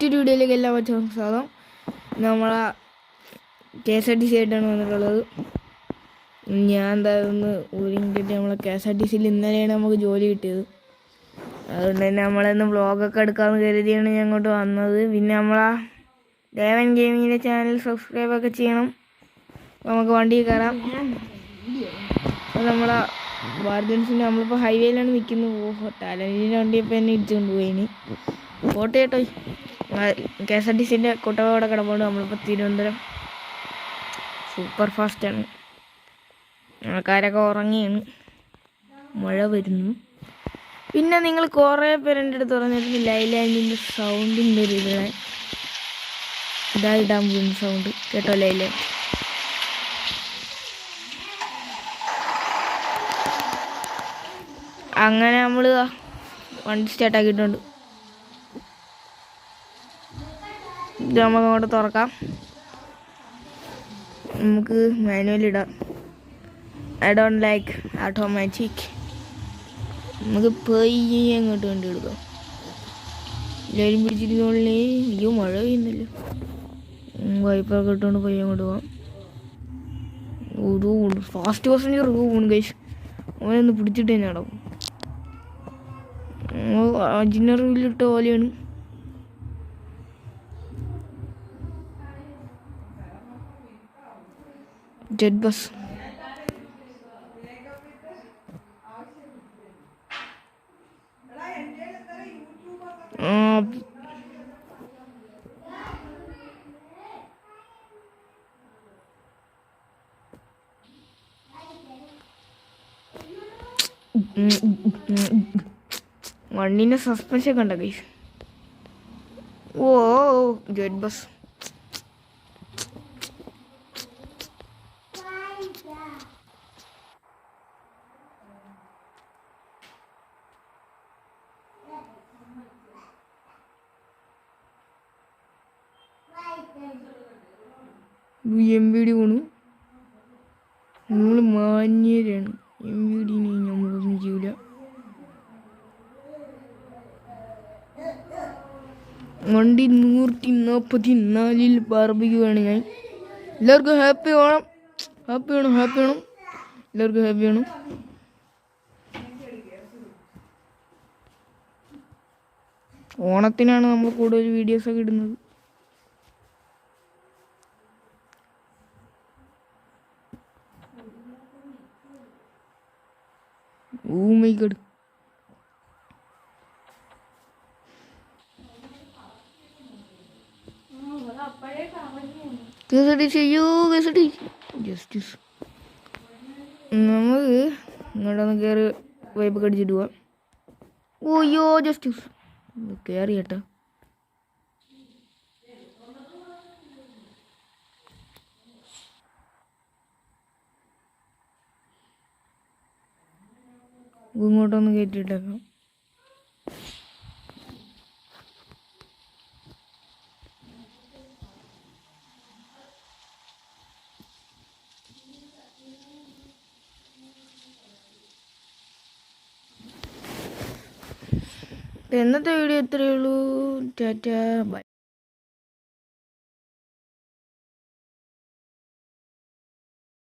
മറ്റൊരു വീഡിയോയിലേക്ക് എല്ലാം പറ്റും സ്വാഗതം. നമ്മളെ K S R T C ആയിട്ടാണ് വന്നിട്ടുള്ളത്. ഞാൻ എന്തായിരുന്നു ഊരിങ്ങിട്ട് നമ്മളെ കെ എസ് ആർ ടി സിയിൽ ഇന്നലെയാണ് നമുക്ക് ജോലി കിട്ടിയത്. അതുകൊണ്ട് തന്നെ നമ്മളെന്ന് വ്ളോഗൊക്കെ എടുക്കാമെന്ന് കരുതിയാണ് ഞാൻ അങ്ങോട്ട് വന്നത്. പിന്നെ നമ്മളാ ദേവൻ ഗെയിമിങ്ങിന്റെ ചാനൽ സബ്സ്ക്രൈബൊക്കെ ചെയ്യണം. നമുക്ക് വണ്ടി കയറാം. അപ്പോൾ നമ്മളെ വാർജൻസിന്റെ നമ്മളിപ്പോൾ ഹൈവേയിലാണ് നിൽക്കുന്നത് ഓഹോ ടാലന്റിന്റെ വണ്ടി ഇപ്പോൾ എന്നെ ഇടിച്ചുകൊണ്ട് പോയിന് പോട്ടെ കേട്ടോ കെ എസ് ആർ ടി സിന്റെ കുട്ടവോടെ കിടപ്പുണ്ട്. നമ്മളിപ്പോൾ തിരുവനന്തപുരം സൂപ്പർ ഫാസ്റ്റാണ് ആൾക്കാരൊക്കെ ഉറങ്ങിയാണ്. മഴ വരുന്നു. പിന്നെ നിങ്ങൾ കുറേ പേരെന്റെ അടുത്ത് പറഞ്ഞിട്ട് ലൈലാൻഡിന്റെ സൗണ്ടിന്റെ ഒരു ഇതായിട്ടാ ഇതാ പോകുന്ന സൗണ്ട് കേട്ടോ ലൈലാൻഡ് അങ്ങനെ നമ്മൾ വണ്ടി സ്റ്റാർട്ട് ഇത് നമുക്ക് അങ്ങോട്ട് തുറക്കാം. നമുക്ക് മാനുവൽ ഇടാം. ഐ ഡോണ്ട് ലൈക്ക് ഓട്ടോമാറ്റിക് നമുക്ക് പെയ്യ അങ്ങോട്ട് വണ്ടി എടുക്കാം. എല്ലാവരും പിടിച്ചിരിക്കണേ അയ്യോ മഴ പെയ്യുന്നില്ല. വൈപ്പൊക്കെ ഇട്ടുകൊണ്ട് പോയി അങ്ങോട്ട് പോവാം. ഒരു ഫാസ്റ്റ് പാസഞ്ചർ പോകും കൈസ് അവനൊന്ന് പിടിച്ചിട്ട് തന്നെ നടക്കും. അജിനറിലിട്ട പോലെയാണ്. ജെറ്റ് ബസ് ആ വണ്ടീന്റെ സസ്പെൻഷൻ കണ്ട ഗൈസ് ഓ jet bus M V D പോണു. നമ്മൾ മാന്യരാണ്. എം വി ഡിനെ നമ്മളൊന്നും ചെയ്യൂല. വണ്ടി നൂറ്റി നാൽപ്പത്തി നാലിൽ പാർപ്പിക്കുകയാണ് ഞാൻ. എല്ലാവർക്കും ഹാപ്പി വേണം ഹാപ്പി വേണം ഹാപ്പി വേണം. എല്ലാവർക്കും ഹാപ്പി വേണം. ഓണത്തിനാണ് നമ്മൾ കൂടുതൽ വീഡിയോസ് ഒക്കെ ഇടുന്നത്. ഗഡ് കേസടി ചെയ്യൂ കേസടി. ജസ്റ്റിസ് നമുക്ക് ഇങ്ങോട്ടൊന്ന് കയറി വൈബ് കടിച്ചിട്ട് പോവാം. ഓയ്യോ ജസ്റ്റിസ് കയറി കേട്ടോ ഇങ്ങോട്ടൊന്ന് കയറ്റിയിട്ടേക്കാം ഇന്നത്തെ വീഡിയോ ഇത്രയേ ഉള്ളൂ. Tata bye.